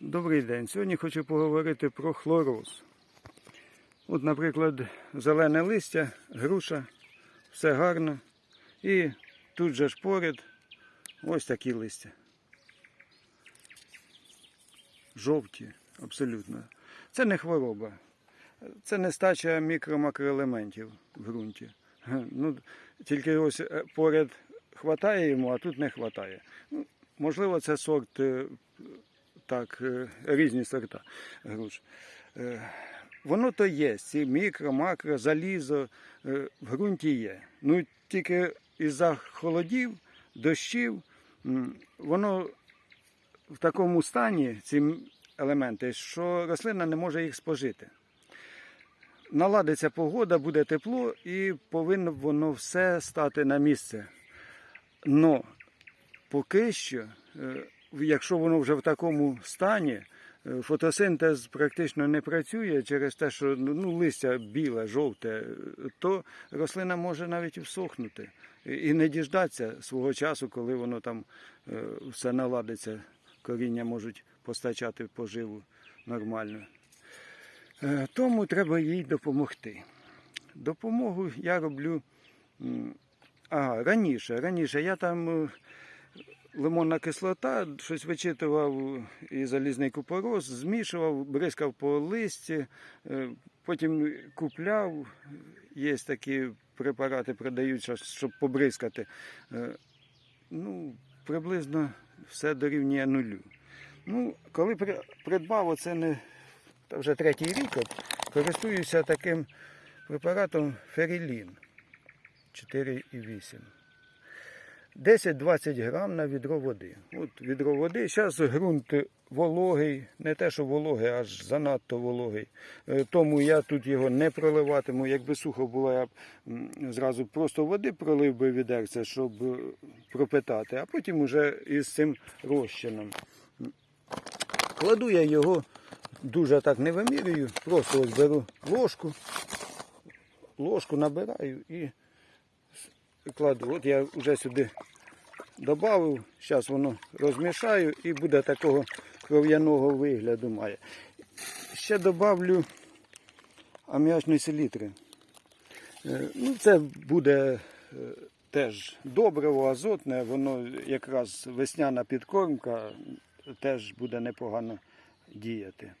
Добрий день. Сьогодні хочу поговорити про хлороз. От, наприклад, зелене листя, груша, все гарно. І тут же ж поряд ось такі листя. Жовті, абсолютно. Це не хвороба. Це нестача мікро-макроелементів в ґрунті. Ну, тільки ось е, поряд хватає йому, а тут не хватає. Ну, можливо, це сорт е, так, е, різні сорта груш. Е, Воно то є, ці мікро, макро, залізо е, в ґрунті є. Ну тільки із-за холодів, дощів, воно в такому стані, ці елементи, що рослина не може їх спожити. Наладиться погода, буде тепло і повинно воно все стати на місце. Но поки що, е, якщо воно вже в такому стані, е, фотосинтез практично не працює через те, що ну, ну, листя біле, жовте, то рослина може навіть всохнути і не діждатися свого часу, коли воно там е, все наладиться, коріння можуть постачати поживу нормально. Е, Тому треба їй допомогти. Допомогу я роблю. Ага, раніше, раніше я там лимонна кислота, щось вичитував і залізний купорос, змішував, бризкав по листі, е, потім купляв. Є такі препарати, продають, щас, щоб побризкати. Е, Ну, приблизно все дорівнює нулю. Ну, коли придбав, оце не та вже третій рік, от, користуюся таким препаратом Ферілін 4,8. 10-20 грам на відро води. От відро води. Зараз ґрунт вологий, не те, що вологий, аж занадто вологий. Е, Тому я тут його не проливатиму. Якби сухо було, я б зразу просто води пролив би відерце, щоб е, пропитати, а потім уже із цим розчином. Кладу я його дуже так не вимірюю, просто ось беру ложку, ложку набираю і кладу. От я вже сюди додав, зараз воно розмішаю і буде такого кров'яного вигляду має. Ще додавлю аміачної селітри. Е, Ну, це буде е, теж добриво, азотне, воно якраз весняна підкормка теж буде непогано діяти.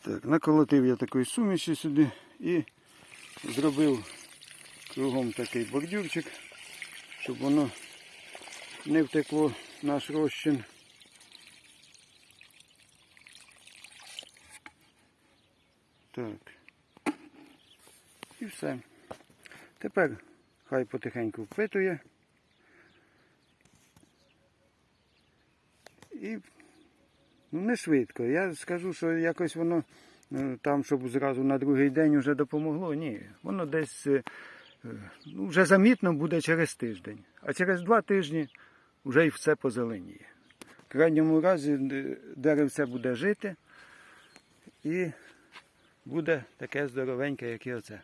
Так, наколотив я такої суміші сюди і зробив кругом такий бордюрчик, щоб воно не втекло наш розчин. Так. І все. Тепер хай потихеньку впитує. І ну, не швидко. Я скажу, що якось воно е, там, щоб зразу на другий день вже допомогло. Ні, воно десь е, ну, вже замітно буде через тиждень. А через два тижні вже і все позеленіє. В крайньому разі е, деревце буде жити і буде таке здоровеньке, як і оце.